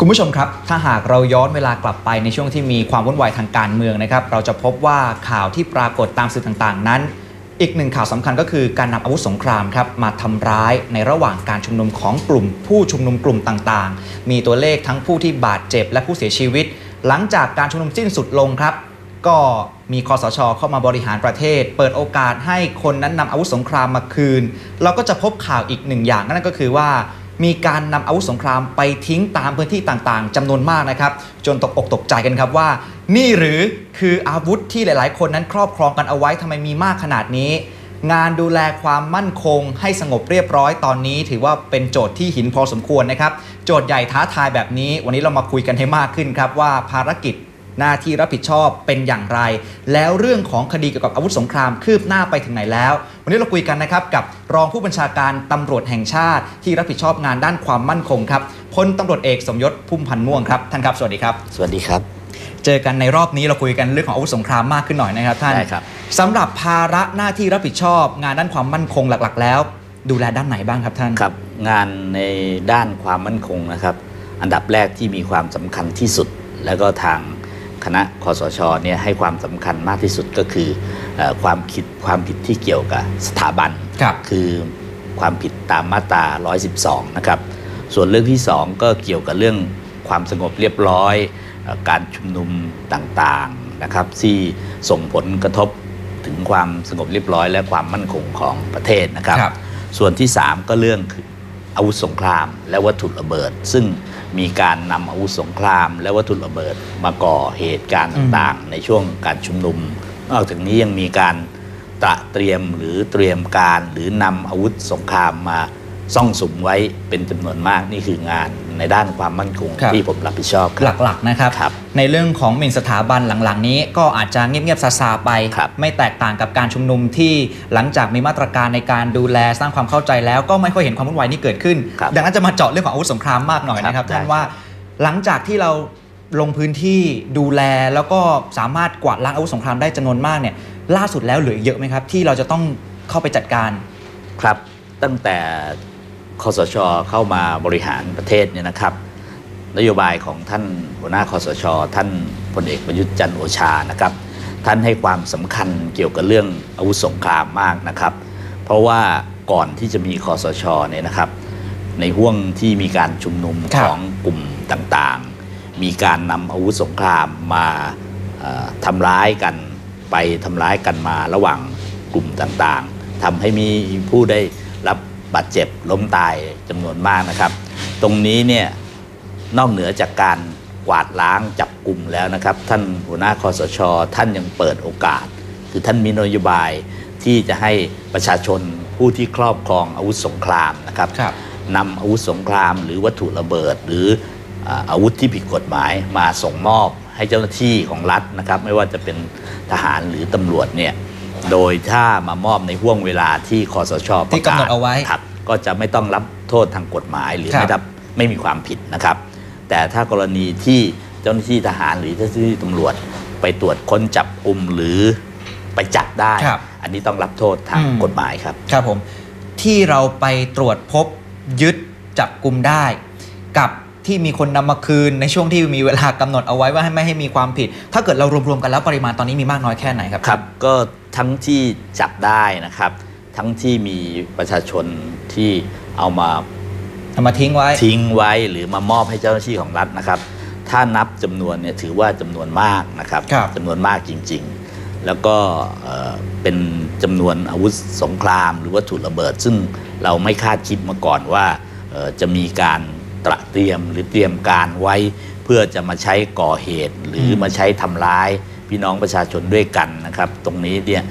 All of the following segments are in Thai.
คุณผู้ชมครับ ถ้าหากเราย้อนเวลากลับไปในช่วงที่มีความวุ่นวายทางการเมืองนะครับ เราจะพบว่าข่าวที่ปรากฏตามสื่อต่างๆ นั้น อีกหนึ่งข่าวสำคัญก็คือการนำอาวุธสงครามครับมาทำร้ายในระหว่างการชุมนุมของกลุ่ม ผู้ชุมนุมกลุ่มต่างๆ มีตัวเลขทั้งผู้ที่บาดเจ็บและผู้เสียชีวิต หลังจากการชุมนุมสิ้นสุดลงครับ ก็มีคอสชเข้ามาบริหารประเทศ เปิดโอกาสให้คนนั้นนำอาวุธสงครามมาคืน เราก็จะพบข่าวอีกหนึ่งอย่างนั่นก็คือว่า มีการนำอาวุธสงครามไปทิ้งตามพื้นที่ต่างๆจำนวนมากนะครับ จนตกอกตกใจกันครับว่า นี่หรือคืออาวุธที่หลายๆ คนนั้นครอบครองกันเอาไว้ทำไมมีมากขนาดนี้ งานดูแลความมั่นคง ให้สงบเรียบร้อยตอนนี้ ถือว่าเป็นโจทย์ที่หินพอสมควรนะครับ โจทย์ใหญ่ท้าทายแบบนี้ วันนี้เรามาคุยกันให้มากขึ้นครับว่าภารกิจ หน้าที่รับผิดชอบเป็นอย่างไร แล้วเรื่องของคดีเกี่ยวกับอาวุธสงครามคืบหน้าไปถึงไหนแล้ว วันนี้เราคุยกันนะครับกับรองผู้บัญชาการตำรวจแห่งชาติ ที่รับผิดชอบงานด้านความมั่นคงครับพลตำรวจเอกสมยศพุ่มพันธ์ม่วงครับท่านครับสวัสดีครับ สวัสดีครับ เจอกันในรอบนี้เราคุยกันเรื่องของอาวุธสงครามมากขึ้นหน่อยนะครับท่านได้ครับสำหรับภาระหน้าที่รับผิดชอบ งานด้านความมั่นคงหลักๆ แล้ว ดูแลด้านไหนบ้างครับท่านครับ งานในด้านความมั่นคงนะครับ อันดับแรกที่มีความสำคัญที่สุด แล้วก็ทาง คณะคอสชเนี่ยให้ความสำคัญมากที่สุดก็คือเออความคิดความผิดที่เกี่ยวกับสถาบันครับคือความผิดตามมาตรา 112 นะครับ ส่วนเรื่องที่ 2 ก็เกี่ยวกับเรื่องความสงบเรียบร้อยเอ่อการชุมนุมต่างๆนะครับ ที่ส่งผลกระทบถึงความสงบเรียบร้อย และความมั่นคงของประเทศนะครับครับส่วนที่ 3 ก็เรื่องคืออาวุธสงคราม และวัตถุระเบิด ซึ่ง มีการนำอาวุธสงคราม และวัตถุระเบิดมาก่อเหตุการณ์ต่างๆ ในช่วงการชุมนุม นอกจากนี้ยังมีการตระเตรียมหรือเตรียมการหรือนำอาวุธสงครามมาซ่องสุมไว้เป็นจำนวนมากนี่คืองาน ในด้านความมั่นคงครับที่ผมรับผิดชอบครับหลักๆนะครับครับในเรื่องของหมิ่นสถาบันหลังๆ นี้ก็อาจจะเงียบๆซาๆไปครับไม่แตกต่างกับการชุมนุมที่หลังจากมีมาตรการในการดูแลสร้างความเข้าใจแล้วก็ไม่ค่อยเห็นความวุ่นวายนี้เกิดขึ้นครับดังนั้นจะมาเจาะเรื่องของอาวุธสงครามมากหน่อยนะครับครับท่านได้ว่าหลังจากที่เราลงพื้นที่ดูแลแล้วก็สามารถกวาดล้างอาวุธสงครามได้จำนวนมากเนี่ยล่าสุดแล้วเหลืออีกเยอะไหมครับ ที่เราจะต้องเข้าไปจัดการครับ ตั้งแต่ คอสชเข้ามาบริหารประเทศเนี่ยนะครับ นโยบายของท่านหัวหน้าคอสช ท่านพลเอกประยุทธ์จันทร์โอชานะครับ ท่านให้ความสำคัญเกี่ยวกับเรื่องอาวุธสงครามมากนะครับ เพราะว่าก่อนที่จะมีคอสชเนี่ยนะครับ ในห่วงที่มีการชุมนุมครัขบองกลุ่มต่างๆ มีการนำอาวุธสงครามมาเอ่อทำร้ายกันไปทำร้ายกันมาระหว่างกลุ่มต่างๆทำให้มีผู้ได้รั บบาดเจ็บล้มตายจำนวนมากนะครับ ตรงนี้เนี่ยนอกเหนือจากการกวาดล้างจับกลุ่มแล้วนะครับ ท่านหัวหน้าคอสช ท่านยังเปิดโอกาส คือท่านมีนโยบายที่จะให้ประชาชนผู้ที่ครอบครองอาวุธสงครามนะครับครับนำอาวุธสงครามหรือวัตถุระเบิด หรืออ่าอาวุธที่ผิดกฎหมายมาส่งมอบให้เจ้าหน้าที่ของรัฐนะครับ ไม่ว่าจะเป็นทหารหรือตำรวจเนี่ย โดยถ้ามามอบในห่วงเวลาที่คอสชประที่กำหนดเอาไว้ครับก็จะไม่ต้องรับโทษทางกฎหมายหรือครับไม่รับไม่มีความผิดนะครับ แต่ถ้ากรณีที่เจ้าหน้าที่ทหารหรือเจ้าหน้าที่ตำรวจไปตรวจค้นจับกลุ่มหรือไปจับได้ ครับ อันนี้ต้องรับโทษทางอืมกฎหมายครับ ครับผมที่เราไปตรวจพบยึดจับกลุ่มได้ กับ ที่มีคนนำมาคืนในช่วงที่มีเวลากำหนดเอาไว้ว่าให้ไม่ให้มีความผิด ถ้าเกิดเรารวมๆกันแล้วปริมาณตอนนี้มีมากน้อยแค่ไหนครับครับ ก็ทั้งที่จับได้นะครับ ทั้งที่มีประชาชนที่เอามาเอามาทิ้งไว้ทิ้งไว้หรือมามอบให้เจ้าหน้าที่ของรัฐนะครับ ถ้านับจำนวนเนี่ยถือว่าจำนวนมากนะครับครับจำนวนมากจริง ๆ แล้วก็เอ่อเป็นจำนวนอาวุธสงคราม หรือวัตถุระเบิด ซึ่งเราไม่คาดคิดมาก่อนว่าเอ่อจะมีการ ตระเตรียมหรือเตรียมการไว้ เพื่อจะมาใช้ก่อเหตุ หรือมมาใช้ทำร้ายพี่น้องประชาชนด้วยกันนะครับ ตรงนี้เนี่ย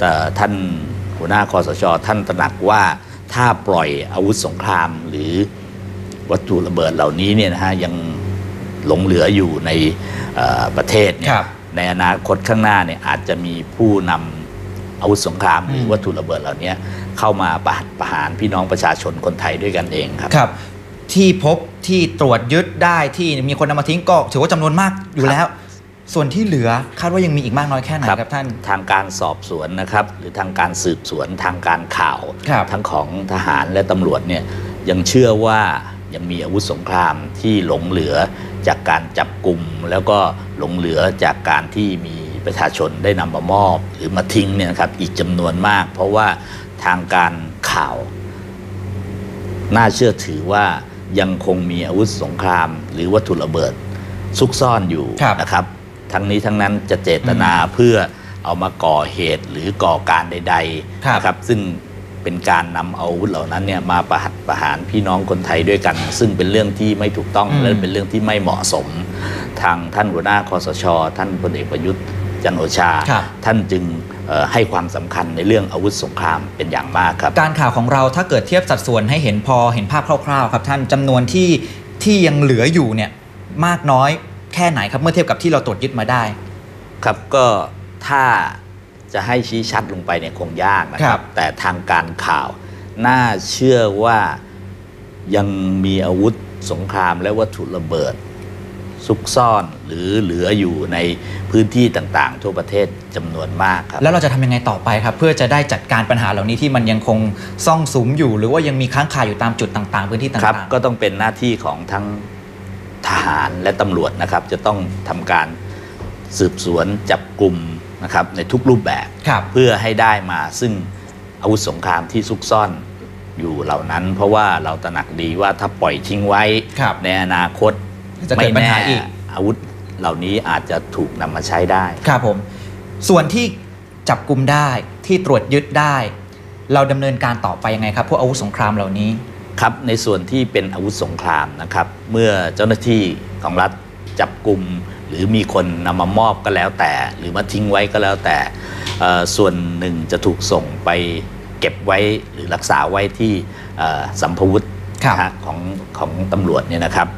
เอ่อท่านหัวหน้าคอสชท่านตระหนักว่าถ้าปล่อยอาวุธสงครามหรือวัตถุระเบิดเหล่านี้เนี่ยนะฮะยังหลงเหลืออยู่ในเอ่อประเทศเนี่คยรับในอนาคตข้างหน้าเนี่ยอาจจะมีผู้นำอาวุธสงครามหรือมวัตถุระเบิดเหล่านี้เข้ามาประหัตประหารพี่น้องประชาชนคนไทยด้วยกันเองครับครับ ที่พบที่ตรวจยึดได้ที่มีคนนำมาทิ้งก็ถือว่าจำนวนมากอยู่แล้ว ส่วนที่เหลือคาดว่ายังมีอีกมากน้อยแค่ไหนครับท่าน ทางการสอบสวนนะครับ หรือทางการสืบสวนทางการข่าวครับทั้งของทหารและตำรวจเนี่ยยังเชื่อว่ายังมีอาวุธสงครามที่หลงเหลือจากการจับกลุ่มแล้วก็หลงเหลือจากการที่มีประชาชนได้นำมามอบ หรือมาทิ้งเนี่ยนะครับอีกจำนวนมาก เพราะว่าทางการข่าว น่าเชื่อถือว่า ยังคงมีอาวุธสงคราม หรือวัตถุระเบิดซุกซ่อนอยู่ครับนะครับ ทั้งนี้ทั้งนั้นจะเจตนาเพื่อเอามาก่อเหตุหรือก่อการใดครับๆนะครับ ซึ่งเป็นการนำเอาอาวุธเหล่านั้นเนี่ยมาประหัตประหารพี่น้องคนไทยด้วยกัน ซึ่งเป็นเรื่องที่ไม่ถูกต้องอืมและเป็นเรื่องที่ไม่เหมาะสม ทางท่านหัวหน้าคอสช ท่านพลเอกประยุทธ์จันทร์โอชาครับท่านจึงเอ่อ ให้ความสำคัญในเรื่องอาวุธสงครามเป็นอย่างมากครับ การข่าวของเราถ้าเกิดเทียบสัดส่วนให้เห็นพอเห็นภาพคร่าวๆ ครับท่านจำนวนที่ที่ยังเหลืออยู่เนี่ยมากน้อยแค่ไหนครับเมื่อเทียบกับที่เราตรวจยึดมาได้ ครับก็ถ้าจะให้ชี้ชัดลงไปเนี่ยคงยากนะคครัรับบแต่ทางการข่าว น่าเชื่อว่ายังมีอาวุธสงครามและวัตถุระเบิด ซุกซ่อนหรือเหลืออยู่ในพื้นที่ต่างๆ ทั่วประเทศจำนวนมากครับ แล้วเราจะทำยังไงต่อไปครับ เพื่อจะได้จัดการปัญหาเหล่านี้ที่มันยังคงซ่องสุมอยู่ หรือว่ายังมีค้างคาอยู่ตามจุดต่างๆ พื้นที่ต่ครับางก็ต้องเป็นหน้าที่ของทั้งทหารและตำรวจนะครับ จะต้องทำการสืบสวนจับกลุ่มนะครับในทุกรูปแบบๆครับเพื่อให้ได้มาซึ่งอาวุธสงครามที่ซุกซ่อนอยู่เหล่านั้น เพราะว่าเราตระหนักดีว่าถ้าปล่อยทิ้งไว้ครับในอนาคต จะเกิดปัญหาอีกอาวุธเหล่านี้อาจจะถูกนำมาใช้ได้ ครับผม ส่วนที่จับกลุ่มได้ที่ตรวจยึดได้ เราดำเนินการต่อไปยังไงครับพวกอาวุธสงครามเหล่านี้ครับในส่วนที่เป็นอาวุธสงครามนะครับ เมื่อเจ้าหน้าที่ของรัฐจับกลุ่มหรือมีคนนำมามอบก็แล้วแต่ หรือมาทิ้งไว้ก็แล้วแต่เอ่อส่วนหนึ่งจะถูกส่งไปเก็บไว้หรือรักษาไว้ที่เอ่อสัมภวุธครับนะฮะของของตำรวจเนี่ยนะครับ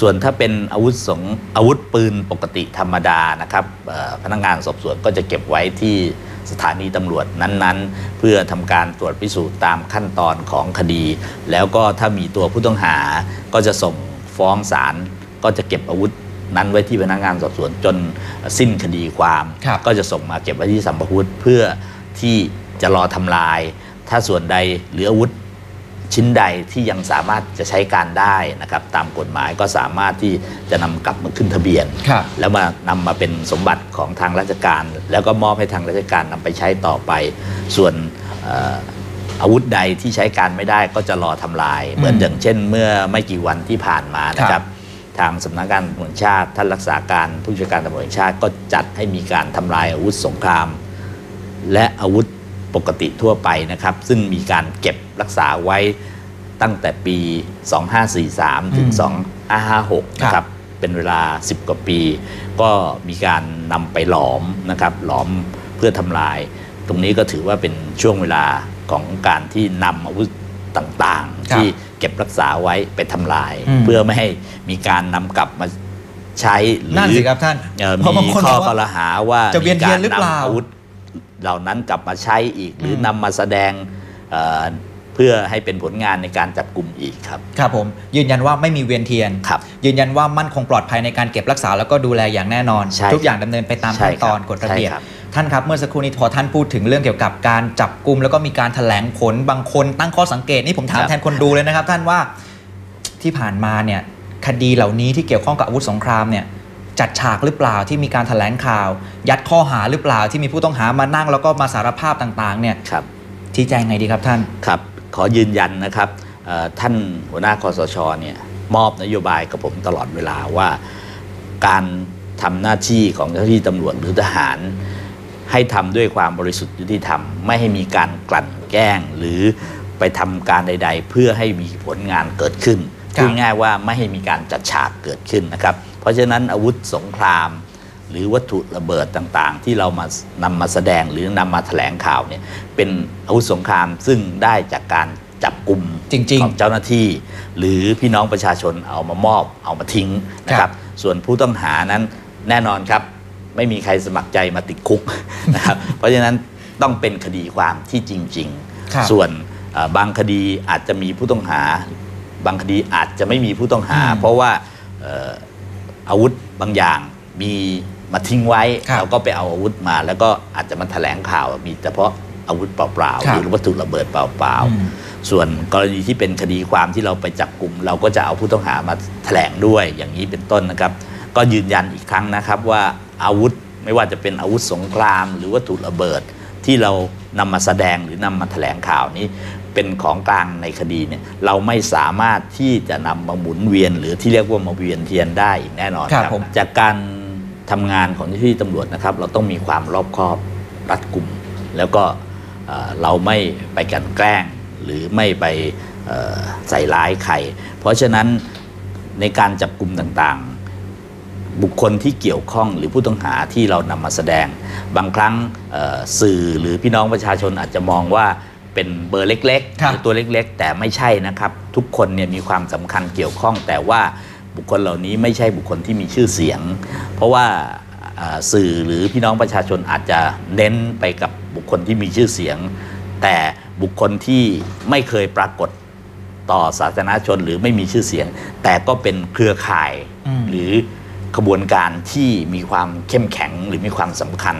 ส่วนถ้าเป็นอาวุธสงอาวุธปืนปกติธรรมดานะครับเอ่อพนักงานสอบสวนก็จะเก็บไว้ที่สถานีตำรวจนั้นๆ เพื่อทำการตรวจพิสูจน์ตามขั้นตอนของคดี แล้วก็ถ้ามีตัวผู้ต้องหาก็จะส่งฟ้องศาลก็จะเก็บอาวุธนั้นไว้ที่พนักงานสอบสวนจนสิ้นคดีความครับก็จะส่งมาเก็บไว้ที่สัมภวุธเพื่อที่จะรอทำลาย ถ้าส่วนใดเหลืออาวุธ ชิ้นใดที่ยังสามารถจะใช้การได้นะครับตามกฎหมายก็สามารถที่จะนำกลับมาขึ้นทะเบียนครับแล้วมานำมาเป็นสมบัติของทางราชการ แล้วก็มอบให้ทางราชการนำไปใช้ต่อไป ส่วนเอ่ออาวุธใดที่ใช้การไม่ได้ก็จะรอทำลาย เหมือนอย่างเช่น เมื่อไม่กี่วันที่ผ่านมานะคครัรับบทางสำนักงานตำรวจแห่งชาติท่านรักษาการผู้จัดการตำรวจแห่งชาติก็จัดให้มีการทำลายอาวุธสงคราม และอาวุธปกติทั่วไปนะครับ ซึ่งมีการเก็บ รักษาไว้ตั้งแต่ปี 2543 ถึง 2556 นะครับ เป็นเวลา 10 กว่าปี ก็มีการนำไปหลอมนะครับ หลอมเพื่อทำลาย ตรงนี้ก็ถือว่าเป็นช่วงเวลาของการที่นำอาวุธต่างครับๆที่เก็บรักษาไว้ไปทำลายอืมเพื่อไม่ให้มีการนำกลับมาใช้หรืนั่นสิครับท่านเอ่อเพราะบางมีคนข้อบกว่ากล่าวหาว่าจะเวียนเทียนหรือเปล่ามีกนำอาวุธเหล่านั้นกลับมาใช้อีก หรืออมนำมาแสดงเอ่อเพื่อให้เป็นผลงานในการจับกลุ่มอีกครับครับผมยืนยันว่าไม่มีเวียนเทียนครับยืนยันว่ามั่นคงปลอดภัยในการเก็บรักษาแล้วก็ดูแลอย่างแน่นอนใช่ทุกอย่างดำเนินไปตามใช่ขั้นตอนครับกฎระเบียบใช่ครับท่านครับเมื่อสักครู่นี้พอท่านพูดถึงเรื่องเกี่ยวกับการจับกลุ่มแล้วก็มีการแถลงผลบางคนตั้งข้อสังเกตนี่ผมถามแทนคนดูเลยนะครับ ท่านว่าที่ผ่านมาเนี่ยคดีเหล่านี้ที่เกี่ยวข้องกับอาวุธสงครามเนี่ยจัดฉากหรือเปล่าที่มีการแถลงข่าว ยัดข้อหาหรือเปล่าที่มีผู้ต้องหามานั่งแล้วก็มาสารภาพต่างๆเนี่ยครับชี้แจงไงดีครับท่านครับ ขอยืนยันนะครับท่านหัวหน้าคอสชเนี่ยมอบนโยบายกับผมตลอดเวลาว่าการทำหน้าที่ของเจ้าหน้าที่ตำรวจหรือทหาร ให้ทำด้วยความบริสุทธิ์ยุติธรรม ไม่ให้มีการกลั่นแกล้ง หรือไปทำการใด ๆ เพื่อให้มีผลงานเกิดขึ้นพูดง่ายว่าไม่ให้มีการจัดฉากเกิดขึ้นนะครับ เพราะฉะนั้นอาวุธสงคราม หรือวัตถุระเบิดต่างๆ ที่เรามานำมาแสดงหรือนำมาแถลงข่าวเนี่ยเป็นอาวุธสงครามซึ่งได้จากการจับกลุ่มจริง ๆ ของเจ้าหน้าที่ หรือพี่น้องประชาชนเอามามอบเอามาทิ้งนะคครัรับบส่วนผู้ต้องหานั้นแน่นอนครับ ไม่มีใครสมัครใจมาติดคุกนะครับเพราะฉะนั้นต้องเป็นคดีความที่จริงครับๆส่วนเอ่อบางคดีอาจจะมีผู้ต้องหา บางคดีอาจจะไม่มีผู้ต้องหาอืมเพราะว่าเอ่ออาวุธบางอย่างมี มาทิ้งไว้ครับเราก็ไปเอาอาวุธมา แล้วก็อาจจะมาแถลงข่าวมีเฉพาะอาวุธเปล่าๆครัหบรือวัตถุระเบิดเปล่าอืมๆส่วนกรณีที่เป็นคดีความที่เราไปจับกลุ่ม เราก็จะเอาผู้ต้องหามาแถลงด้วยอย่างนี้เป็นต้นนะครับ ก็ยืนยันอีกครั้งนะครับว่าอาวุธไม่ว่าจะเป็นอาวุธสงคราม หรือวัตถุระเบิดที่เรานำมาแสดงหรือนำมาแถลงข่าวนี้เป็นของกลางในคดีเนี่ยเราไม่สามารถที่จะนำมาหมุนเวียน หรือที่เรียกว่ามาเวียนเทียนได้อีกแน่นอนครับครับผมจากการ ทำงานของเจ้าหน้าที่ตำรวจนะครับ เราต้องมีความรอบคอบรัดกุม แล้วก็เราไม่ไปกันแกล้ง หรือไม่ไปใส่ร้ายใคร เพราะฉะนั้นในการจับกลุ่มต่างๆ บุคคลที่เกี่ยวข้องหรือผู้ต้องหาที่เรานำมาแสดง บางครั้งสื่อหรือพี่น้องประชาชนอาจจะมองว่าเป็นเบอร์เล็กๆหรือตัวเล็กๆ แต่ไม่ใช่นะครับ ทุกคนเนี่ยมีความสำคัญเกี่ยวข้องแต่ว่า บุคคลเหล่านี้ไม่ใช่บุคคลที่มีชื่อเสียง เพราะว่าอ่าสื่อหรือพี่น้องประชาชนอาจจะเน้นไปกับบุคคลที่มีชื่อเสียง แต่บุคคลที่ไม่เคยปรากฏต่อสาธารณชนหรือไม่มีชื่อเสียง แต่ก็เป็นเครือข่ายอืมหรือขบวนการที่มีความเข้มแข็งหรือมีความสำคัญ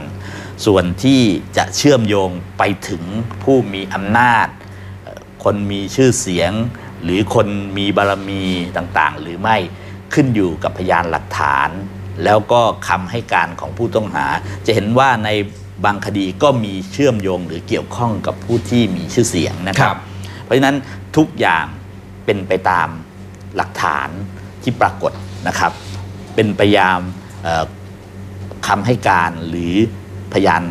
ส่วนที่จะเชื่อมโยงไปถึงผู้มีอำนาจเอ่อคนมีชื่อเสียง หรือคนมีบารมีต่างๆ หรือไม่ ขึ้นอยู่กับพยานหลักฐาน แล้วก็คำให้การของผู้ต้องหา จะเห็นว่าในบางคดีก็มีเชื่อมโยงหรือเกี่ยวข้องกับผู้ที่มีชื่อเสียงนะคครัรับบเพราะฉะนั้นทุกอย่างเป็นไปตามหลักฐานที่ปรากฏนะครับ เป็นไปยามเอ่อคำให้การหรือพยาน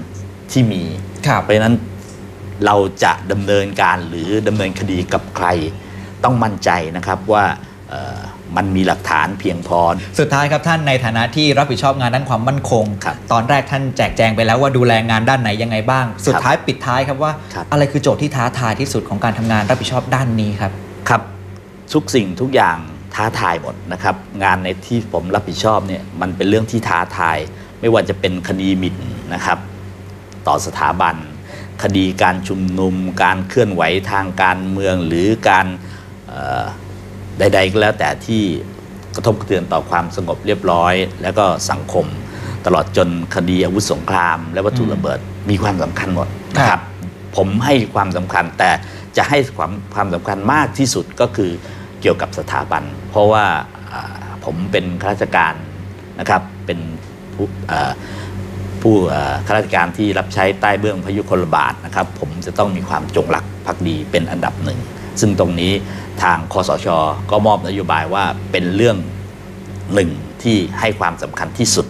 ที่มีครับเพราะฉะนั้นเราจะดำเนินการหรือดำเนินคดีกับใคร ต้องมั่นใจนะครับว่าเอ่อ มันมีหลักฐานเพียงพอ สุดท้ายครับท่านในฐานะที่รับผิดชอบงานด้านความมั่นคงครับตอนแรกท่านแจกแจงไปแล้วว่าดูแลงานด้านไหนยังไงบ้าง สุดท้ายปิดท้ายครับว่าครับอะไรคือโจทย์ที่ท้าทายที่สุดของการทำงานรับผิดชอบด้านนี้ครับครับ ทุกสิ่งทุกอย่างท้าทายหมดนะครับงานในที่ผมรับผิดชอบเนี่ยมันเป็นเรื่องที่ท้าทาย ไม่ว่าจะเป็นคดีหมิ่นนะครับ ต่อสถาบัน คดีการชุมนุม การเคลื่อนไหวทางการเมืองหรือการเอ่อ ใดๆก็แล้วแต่ที่กระทบกระเทือนต่อความสงบเรียบร้อย แล้วก็สังคม ตลอดจนคดีอาวุธสงคราม และวัตถุระเบิดมีความสำคัญหมดนะคครัรับบผมให้ความสำคัญแต่จะให้ความความสำคัญมากที่สุดก็คือเกี่ยวกับสถาบัน เพราะว่าอ่าผมเป็นข้าราชการนะครับเป็นผู้อ่าผู้อ่าข้าราชการที่รับใช้ใต้เบื้องพยุคลบาทนะครับ ผมจะต้องมีความจงรักภักดีเป็นอันดับหนึ่ง ซึ่งตรงนี้ทางคอสช ก็มอบนโยบายว่าเป็นเรื่องหนึ่งที่ให้ความสำคัญที่สุด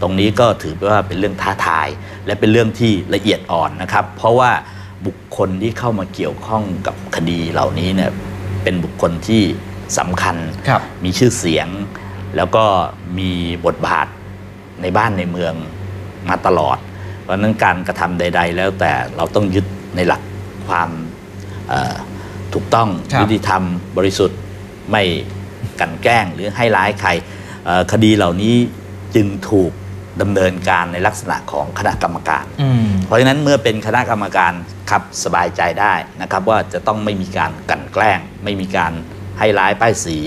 ตรงนี้ก็ถือว่าเป็นเรื่องท้าทาย และเป็นเรื่องที่ละเอียดอ่อนนะครับ เพราะว่าบุคคลที่เข้ามาเกี่ยวข้องกับคดีเหล่านี้เนี่ยเป็นบุคคลที่สำคัญครับมีชื่อเสียง แล้วก็มีบทบาทในบ้านในเมืองมาตลอด เพราะฉะนั้นการกระทำใด ๆ แล้วแต่เราต้องยึดในหลักความเอ่อ ถูกต้องครับยุติธรรมบริสุทธิ์ไม่กลันแกล้งหรือให้ร้ายใครเอ่อคดีเหล่านี้จึงถูกดำเนินการในลักษณะของคณะกรรมการอืมเพราะฉะนั้นเมื่อเป็นคณะกรรมการครับสบายใจได้นะครับ ว่าจะต้องไม่มีการกลั่นแกล้ง ไม่มีการให้ร้ายป้ายสี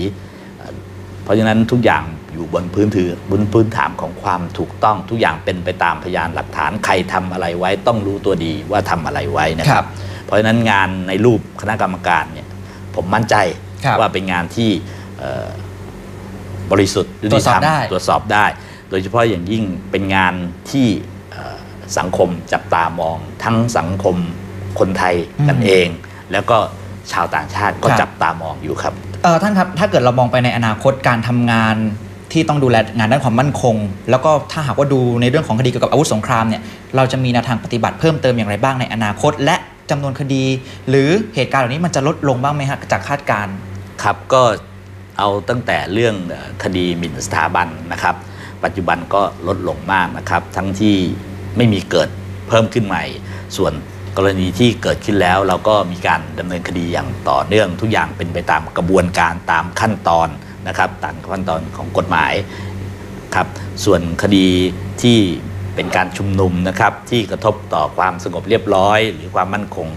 เอ่อเพราะฉะนั้นทุกอย่างอยู่บนพื้นถือบนพื้นฐานของความถูกต้องทุกอย่างเป็นไปตามพยานหลักฐานใครทำอะไรไว้ต้องรู้ตัวดีว่าทำอะไรไว้นะคครัรับบเพ ราะฉะนั้นงานในรูปคณะกรรมการเนี่ยผมมั่นใจครับว่าเป็นงานที่เอ่อบริสุทธิ์ยุตรวติจสธอรบรมได้ตรวจสอบได้ โดยเฉพาะอย่างยิ่งเป็นงานที่เอ่อสังคมจับตามอง ทั้งสังคมคนไทยกันอืมเอง แล้วก็ชาวต่างชาติก็ครับจับตามองอยู่ครับเออท่านครับถ้าเกิดเรามองไปในอนาคตการทำงานที่ต้องดูแลงานด้านความมั่นคง แล้วก็ถ้าหากว่าดูในเรื่องของคดีเกี่ยวกับอาวุธสงครามเนี่ยเราจะมีแนวทางปฏิบัติเพิ่มเติมอย่างไรบ้างในอนาคต และ จำนวนคดี หรือเหตุการณ์เหล่านี้มันจะลดลงบ้างไหมฮะจากคาดการณ์ครับก็เอาตั้งแต่เรื่องคดีหมิ่นสถาบันนะครับ ปัจจุบันก็ลดลงมากนะครับ ทั้งที่ไม่มีเกิดเพิ่มขึ้นใหม่ ส่วนกรณีที่เกิดขึ้นแล้วเราก็มีการดำเนินคดีอย่างต่อเนื่องทุกอย่างเป็นไปตามกระบวนการตามขั้นตอนนะครับตามขั้นตอนของกฎหมายครับส่วนคดีที่ เป็นการชุมนุมนะครับที่กระทบต่อความสงบเรียบร้อย หรือความมั่นคง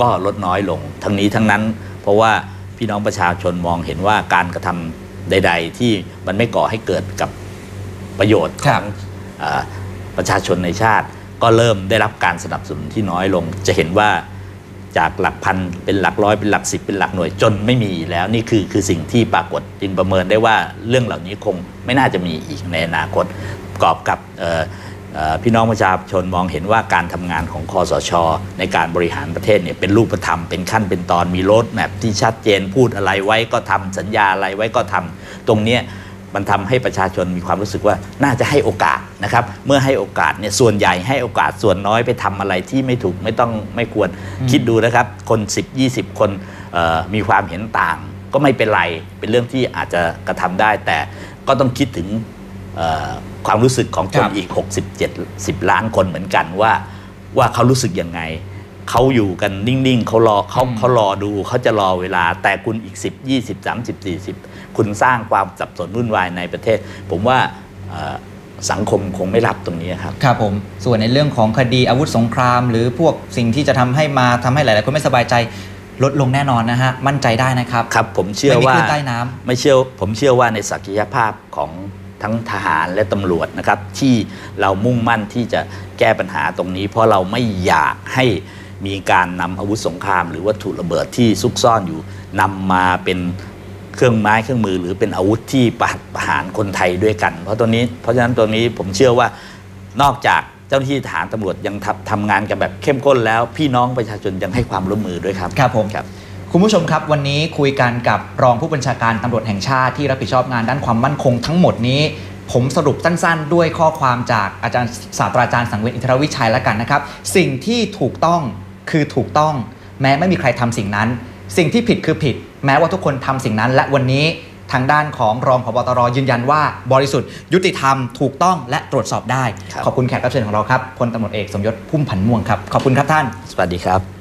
ก็ลดน้อยลง ทั้งนี้ทั้งนั้น เพราะว่าพี่น้องประชาชนมองเห็นว่าการกระทำใด ๆ ที่มันไม่ก่อให้เกิดกับประโยชน์คขรัอบงเออประชาชนในชาติ ก็เริ่มได้รับการสนับสนุนที่น้อยลง จะเห็นว่าจากหลักพันเป็นหลักร้อยเป็นหลักสิบเป็นหลักหน่วยจนไม่มีแล้วนี่คือคือสิ่งที่ปรากฏจึงประเมินได้ว่าเรื่องเหล่านี้คงไม่น่าจะมีอีกในอนาคตประกอบกับเอ่อเอ่อ พี่น้องประชาชนมองเห็นว่าการทำงานของคอสชในการบริหารประเทศเนี่ยเป็นรูปธรรมเป็นขั้นเป็นตอนมีรดแมพที่ชัดเจนพูดอะไรไว้ก็ทำสัญญาอะไรไว้ก็ทำตรงเนี้ยมันทำให้ประชาชนมีความรู้สึกว่าน่าจะให้โอกาสนะครับเมื่อให้โอกาสเนี่ยส่วนใหญ่ให้โอกาสส่วนน้อยไปทำอะไรที่ไม่ถูกไม่ต้องไม่ควรคิดดูนะครับ คน 10 20 คนมีความเห็นต่าง ก็ไม่เป็นไรเป็นเรื่องที่อาจจะกระทำได้แต่ก็ต้องคิดถึง ความรู้สึกของคนครับอีก 67 10 ล้านคนเหมือนกันว่าว่าเขารู้สึกยังไง เขาอยู่กันนิ่งๆเขารอเขาอืมเขารอดูเขาจะรอเวลา แต่คุณอีก 10 20 30 40 คุณสร้างความสับสนวุ่นวายในประเทศ ผมว่าเอ่อสังคมคงไม่รับตรงนี้ครับ ครับผม ส่วนในเรื่องของคดีอาวุธสงคราม หรือพวกสิ่งที่จะทำให้มาทำให้หลาย ๆ คนไม่สบายใจลดลงแน่นอนนะฮะ มั่นใจได้นะครับ ครับ ผมเชื่อไม่มีว่าคลื่นใต้น้ำไม่เชื่อผมเชื่อว่าในศักยภาพของ ทั้งทหารและตำรวจนะครับ ที่เรามุ่งมั่นที่จะแก้ปัญหาตรงนี้ เพราะเราไม่อยากให้มีการนำอาวุธสงคราม หรือวัตถุระเบิดที่ซุกซ่อนอยู่นำมาเป็นเครื่องไม้เครื่องมือ หรือเป็นอาวุธที่ประหัตประหารคนไทยด้วยกัน เพราะตัวนี้เพราะฉะนั้นตัวนี้ผมเชื่อว่านอกจากเจ้าหน้าที่ทหารตำรวจยังทำทำงานกันแบบเข้มข้นแล้ว พี่น้องประชาชนยังให้ความร่วมมือด้วยครับ ครับผมครับ คุณผู้ชมครับ วันนี้คุยกันกับรองผู้บัญชาการตำรวจแห่งชาติที่รับผิดชอบงานด้านความมั่นคงทั้งหมดนี้ ผมสรุปสั้นๆ ด้วยข้อความจากอาจารย์ศาสตราจารย์สังเวียนอินทรวิชัยแล้วกันนะครับ สิ่งที่ถูกต้องคือถูกต้อง แม้ไม่มีใครทำสิ่งนั้น สิ่งที่ผิดคือผิด แม้ว่าทุกคนทำสิ่งนั้น และวันนี้ทางด้านของรองพบตรยืนยันว่าบริสุทธิ์ ยุติธรรมถูกต้องและตรวจสอบได้ ขอบคุณแขกรับเชิญของเราครับพลตำรวจเอกสมยศพุ่มผันม่วงครับขอบคุณครับท่าน สวัสดีครับ